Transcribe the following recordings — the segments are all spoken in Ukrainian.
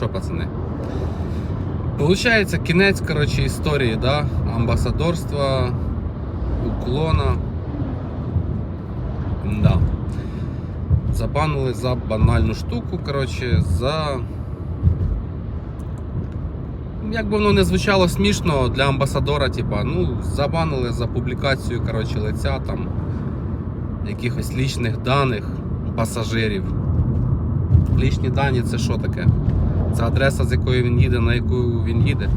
Що, пацани? Получається кінець коротше, історії, да? амбасадорства, уклона. Да. Забанили за банальну штуку, коротше, за. Як би воно не звучало смішно для амбасадора, типа, ну, забанили за публікацію коротше, лиця там якихось лічних даних пасажирів. Лічні дані це що таке? Це адреса, з якої він їде, на яку він їде.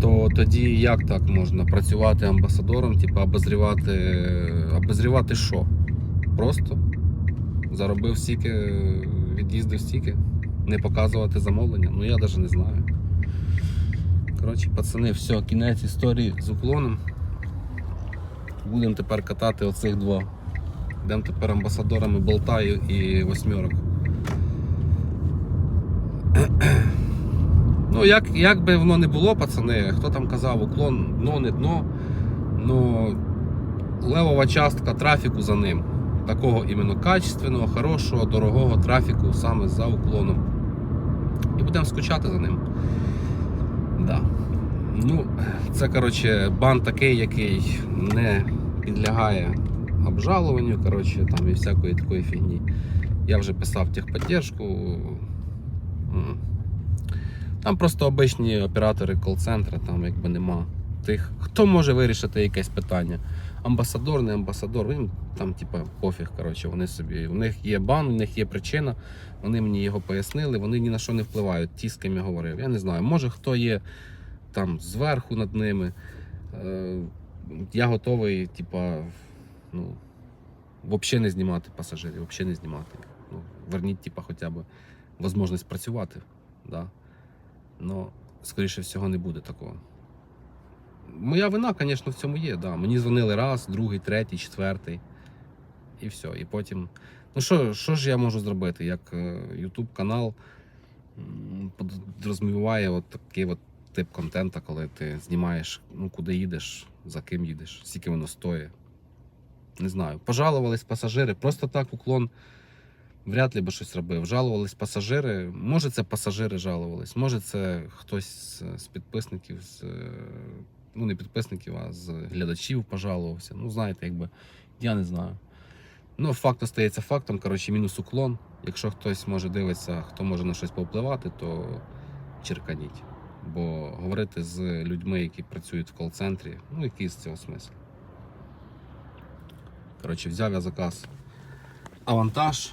То тоді як так можна працювати амбасадором, типу обозрівати. Обозрівати що? Просто заробив стільки, від'їздив стільки, не показувати замовлення. Ну я навіть не знаю. Коротше, пацани, все, кінець історії з уклоном. Будемо тепер катати оцих два. Йдемо тепер амбасадорами болтаю і восьмерок. Ну, як, як би воно не було, пацани, хто там казав, уклон дно, не дно. Ну, левова частка трафіку за ним. Такого іменно качественного, хорошого, дорогого трафіку саме за уклоном. І будемо скучати за ним. Да. Ну, це, коротше, бан такий, який не підлягає обжалуванню, коротше, там і всякої такої фігні. Я вже писав техподдержку. Там просто обичні оператори кол-центра, там якби нема тих, хто може вирішити якесь питання. Амбасадор, не амбасадор, їм там, типа, пофіг, коротше, вони собі. У них є бан, у них є причина, вони мені його пояснили, вони ні на що не впливають, ті, з ким я говорив. Я не знаю, може хто є там зверху над ними. Е, я готовий, типа, ну, взагалі не знімати пасажирів, взагалі не знімати. Ну, верніть, типа, хоча б можливість працювати. Да. Ну, скоріше всього, не буде такого. Моя вина, звісно, в цьому є. Да. Мені дзвонили раз, другий, третій, четвертий. І все. І потім. Ну що, що ж я можу зробити? Як е, YouTube канал м, підрозуміває от такий от тип контента, коли ти знімаєш, ну куди їдеш, за ким їдеш, скільки воно стоїть. Не знаю. Пожалувались пасажири, просто так уклон вряд ли би щось робив. Жалувались пасажири. Може, це пасажири жалувались, може, це хтось з, підписників, з, е, ну не підписників, а з глядачів пожалувався. Ну, знаєте, якби я не знаю. Ну, факт остається фактом. Коротше, мінус уклон. Якщо хтось може дивитися, хто може на щось повпливати, то черканіть. Бо говорити з людьми, які працюють в кол-центрі, ну який з цього смисл. Коротше, взяв я заказ авантаж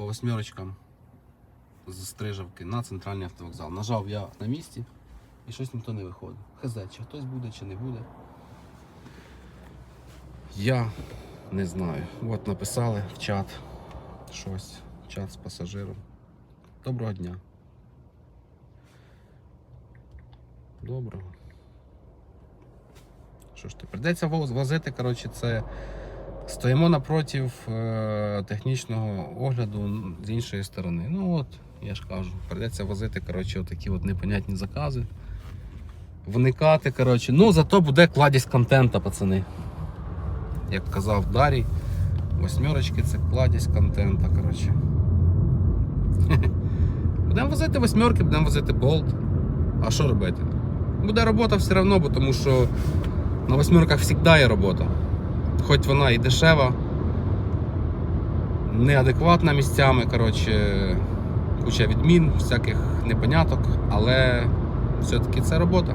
по восьмерочкам з Стрижавки на центральний автовокзал. Нажав я на місці і щось ніхто не виходить. Хз, чи хтось буде, чи не буде. Я не знаю. От написали в чат щось, чат з пасажиром. Доброго дня. Доброго. Що ж ти прийдеться возити, коротше, це стоїмо напротив е, технічного огляду з іншої сторони. Ну от, я ж кажу, прийдеться возити, коротше, отакі от непонятні закази. Вникати, коротше. Ну, зато буде кладість контента, пацани. Як казав Дарій, восьмерочки це кладість контента, коротше. Будемо возити восьмерки, будемо возити болт. А що робити? Буде робота все одно, тому що на восьмерках завжди є робота. Хоч вона і дешева, неадекватна місцями, коротше, куча відмін, всяких непоняток, але все-таки це робота.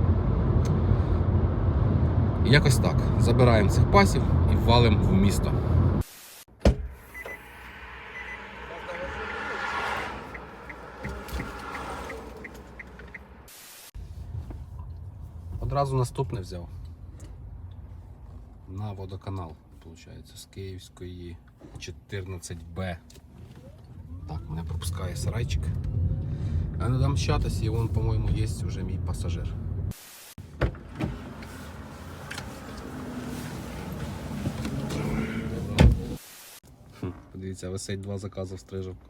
Якось так. Забираємо цих пасів і валимо в місто. Одразу наступне взяв. На водоканал, виходить, з Київської 14Б. Так, мене пропускає сарайчик. А не дам щатися, і по-моєму, є вже мій пасажир. Хм, Подивіться, висить два закази в стрижавку.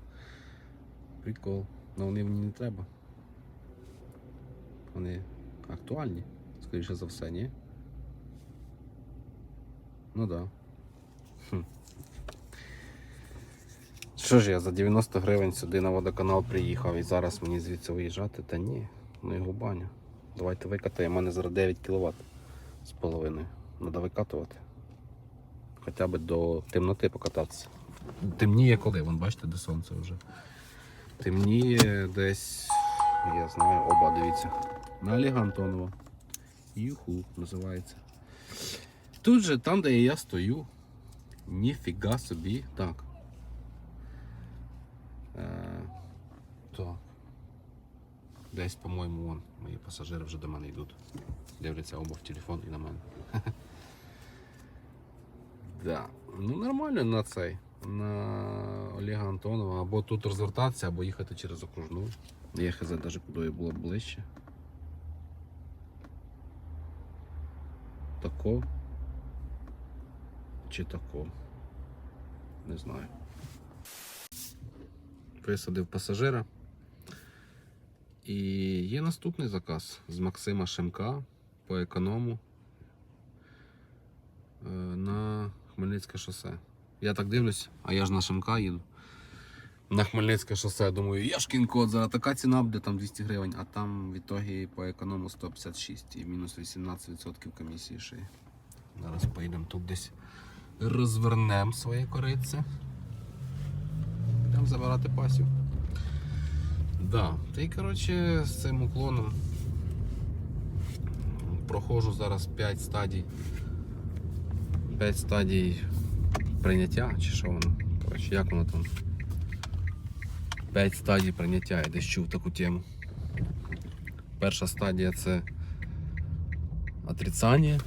Прикол. Ну вони мені не треба. Вони актуальні, скоріше за все, ні? Ну да. Хм. Що ж я за 90 гривень сюди на водоканал приїхав і зараз мені звідси виїжджати? Та ні, ну його баня. Давайте викатаємо. У мене зараз 9 кВт з половиною. Треба викатувати. Хоча б до темноти покататися. Темніє коли, вон бачите, де сонце вже. Темніє десь, я знаю, оба, дивіться. На Олега Антонова. Юху називається. Тут же, там, де я стою, ніфіга собі. Так. Е, так. Десь, по-моєму, вон, мої пасажири вже до мене йдуть. Дивляться оба в телефон і на мене. Да. Ну нормально на цей. На Олега Антонова. Або тут розвертатися, або їхати через окружну. Я хз навіть куди було б ближче. Тако. Чи тако. Не знаю. Висадив пасажира. І є наступний заказ з Максима Шемка по економу е, на Хмельницьке шосе. Я так дивлюсь, а я ж на Шемка їду. На Хмельницьке шосе, думаю, Яшкін код, зараз така ціна буде там 200 гривень, а там в ітогі по економу 156 і мінус 18% комісії ще. Зараз поїдемо тут десь розвернемо своє корице. Будемо забирати пасів. Да. Та й коротше з цим уклоном проходжу зараз 5 стадій. 5 стадій прийняття, чи що воно? Коротше, як воно там? 5 стадій прийняття, я десь чув таку тему. Перша стадія це отрицання.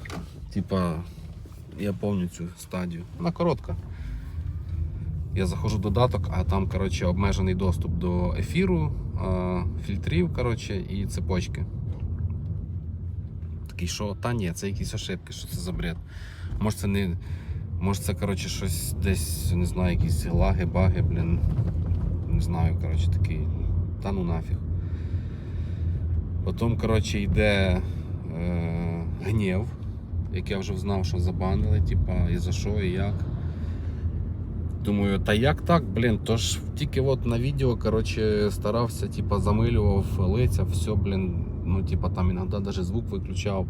Типа, я пам'ятаю цю стадію. Вона коротка. Я заходжу в додаток, а там коротше, обмежений доступ до ефіру, фільтрів коротше, і цепочки. Такий, що та ні, це якісь ошибки, що це за бред. Може це не. Може це коротше, щось десь, не знаю, якісь лаги, баги, блін. Не знаю, коротше, такий. Та ну нафіг. Потім, коротше, йде е, гнів, як я вже знав, що забанили, типа, і за що, і як. Думаю, та як так, блін, то ж тільки от на відео, коротше, старався, типа, замилював лиця, все, блін, ну, типа, там іноді навіть звук виключав.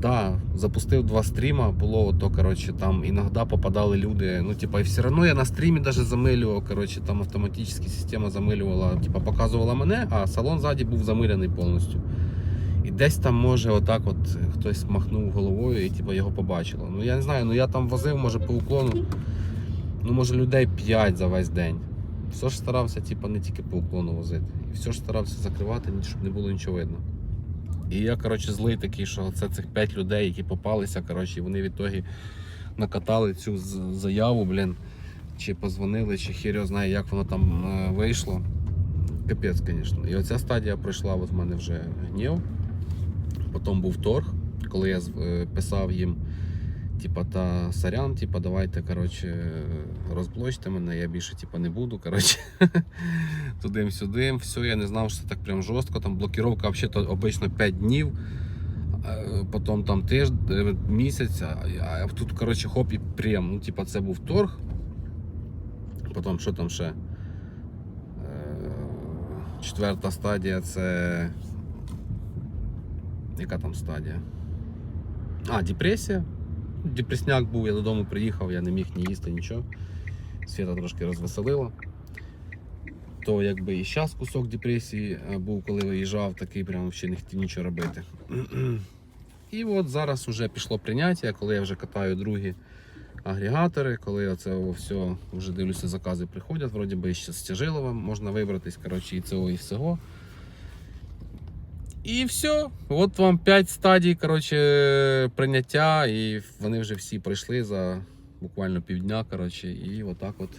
Да, запустив два стріма, було то, коротше, там іноді попадали люди. Ну, типа, і все одно я на стрімі даже замилював, коротше, там автоматично система замилювала, типа, показувала мене, а салон ззаді був замилений повністю. І десь там, може, отак от хтось махнув головою і типа, його побачило. Ну я не знаю, ну я там возив, може, по уклону, ну може людей 5 за весь день. Все ж старався, типа, не тільки по уклону возити. І все ж старався закривати, щоб не було нічого видно. І я, коротше, злий такий, що це цих 5 людей, які попалися, коротше, і вони в ітогі накатали цю заяву, блін. Чи позвонили, чи хір знає, як воно там е, вийшло. Капець, звісно. І оця стадія пройшла, от в мене вже гнів. Потім був торг, коли я е, писав їм, типа, та сорян, типа, давайте, коротше, розблочте мене, я більше типа, не буду. Коротше. Туди-сюди. Все, я не знав, що це так прям жорстко. Там блокіровка взагалі обично 5 днів. Потім там тиждень, місяць, а тут, коротше, хоп і прям. Ну, типа, це був торг. Потім що там ще? Е, Четверта стадія це. Яка там стадія? А, депресія. Депресняк був, я додому приїхав, я не міг ні їсти, нічого. Свята трошки розвеселила. То якби і зараз кусок депресії е, був, коли виїжджав, такий прям ще не хотів нічого робити. І от зараз вже пішло прийняття, коли я вже катаю другі агрегатори, коли оце все, вже дивлюся, закази приходять, вроді би ще з Тяжилова можна вибратись, коротше, і цього, і всього. І все. От вам 5 стадій коротше, прийняття, і вони вже всі пройшли за буквально півдня. Коротше, і отак от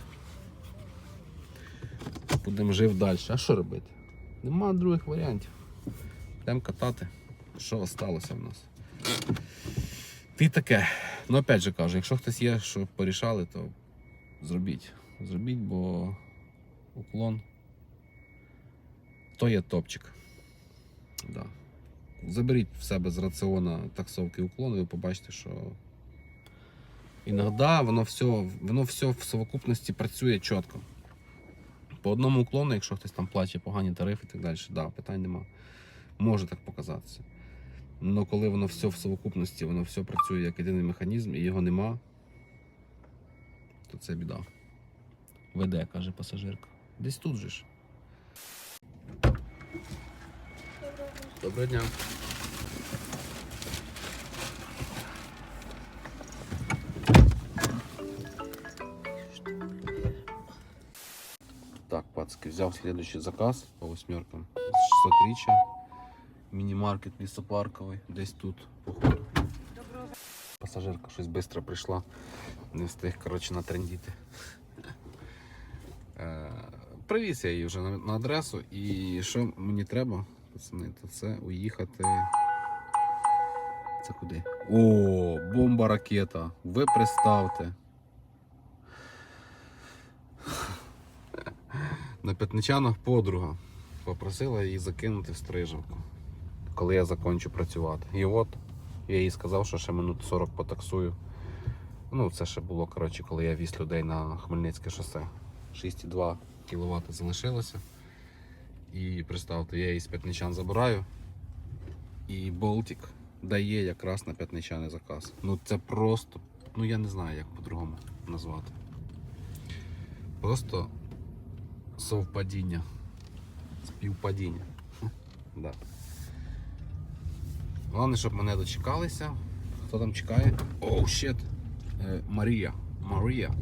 будемо жити далі. А що робити? Нема других варіантів. Йдемо катати. Що осталося в нас? Ти таке. Ну, опять же кажу, якщо хтось є, що порішали, то зробіть. Зробіть, бо уклон то є топчик. Да. Заберіть в себе з раціона таксовки уклон, ви побачите, що Іноді воно все, воно все в совокупності працює чітко. По одному уклону, якщо хтось там плаче погані тарифи і так далі, да, питань нема. Може так показатися. Але коли воно все в совокупності, воно все працює як єдиний механізм і його нема, то це біда. Веде, каже пасажирка. Десь тут же ж. Доброго дня. Так, пацки, взяв следующий заказ по восьмеркам. З 600 Міні-маркет лісопарковий, десь тут, походу. Пасажирка щось швидко прийшла. Не встиг, коротше, натрендіти. Е, Привіз я її вже на адресу. І що мені треба, пацани, то це уїхати. Це куди? О, бомба ракета. Ви представте. На п'ятничанах подруга попросила її закинути в стрижавку, коли я закінчу працювати. І от я їй сказав, що ще минут 40 потаксую. Ну, це ще було, коротше, коли я віз людей на Хмельницьке шосе. 6,2 кВт залишилося. І представте, я її з п'ятничан забираю. І Болтик дає якраз на п'ятничани заказ. Ну це просто, ну я не знаю, як по-другому назвати. Просто совпадіння. Співпадіння. Да. Головне, щоб мене дочекалися. Хто там чекає? Оу, щет! Е, Марія. Марія.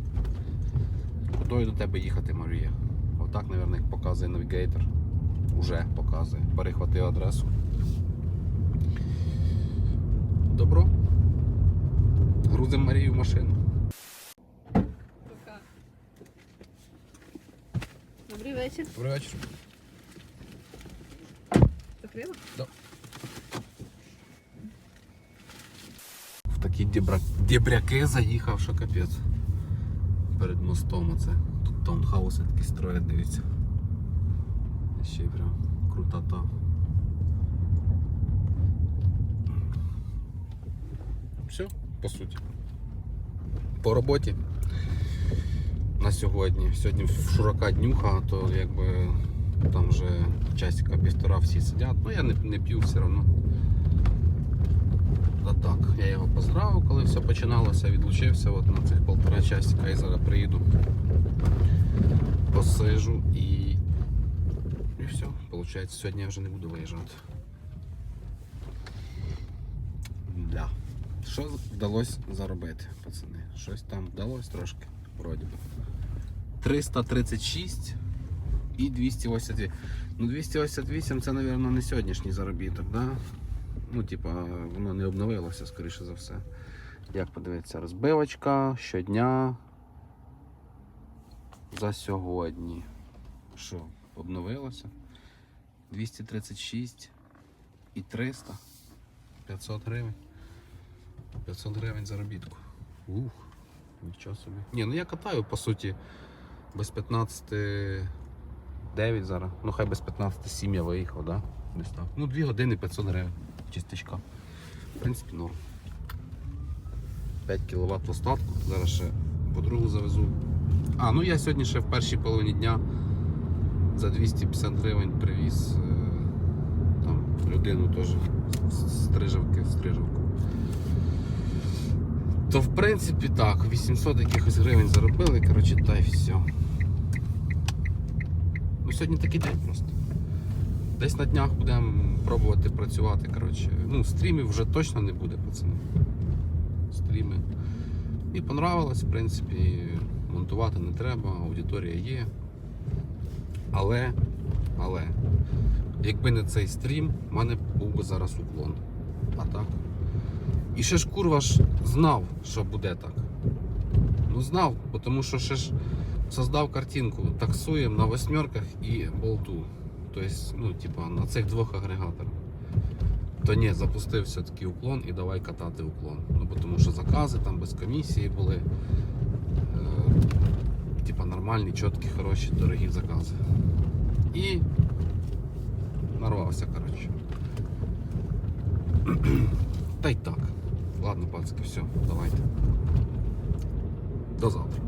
Куди до тебе їхати, Марія? Отак, мабуть, показує навігейтор. Уже показує. Перехватив адресу. Добро. Грузимо Марію в машину. Добрий вечір. Добрий вечір. Закрила? В такі дібра... дібряки заїхав, що капець. Перед мостом оце. Тут таунхауси такі строять, дивіться. Ще й прям крутота. Все, по суті. По роботі на сьогодні. Сьогодні широка днюха, то якби там вже часика півтора всі сидять. Ну я не, не п'ю все одно. Та так, я його поздравив, коли все починалося, відлучився от на цих полтора часика і зараз приїду. Посижу. І Получається, сьогодні я вже не буду виїжджати. Да. Що вдалося заробити, пацани? Щось там вдалося трошки, вроді би. 336 і 288. Ну 288 це, мабуть, не сьогоднішній заробіток, да? Ну, типа, воно не обновилося, скоріше за все. Як подивитися, розбивочка щодня за сьогодні. Що, обновилося? 236 і 300. 500 гривень. 500 гривень заробітку. Ух, нічого собі. Ні, ну я катаю, по суті, без 15 9 зараз. Ну хай без 15 7 я виїхав, да? Десь так. Ну 2 години 500 гривень. Чистячка. В принципі, норм. 5 кВт в остатку. Зараз ще подругу завезу. А, ну я сьогодні ще в першій половині дня за 250 гривень привіз е, там, людину теж стрижавки в стрижавку. То в принципі так, 800 якихось гривень заробили, коротше, та й все. Ну сьогодні такий день просто. Десь на днях будемо пробувати працювати. коротше. Ну, стрімів вже точно не буде, пацани. Стріми. І понравилось, в принципі, монтувати не треба, аудиторія є. Але, але, якби не цей стрім, в мене був би зараз уклон. А так. І ще ж курва ж знав, що буде так. Ну знав, тому що ще ж создав картинку, таксуємо на восьмерках і болту. Тобто, ну, типа, на цих двох агрегаторах. То ні, запустив все-таки уклон і давай катати уклон. Ну, тому що закази там без комісії були. Е, типа нормальні, чіткі, хороші, дорогі закази. І нарвався, коротше. Та й так. Ладно, пацки, все, давайте. До завтра.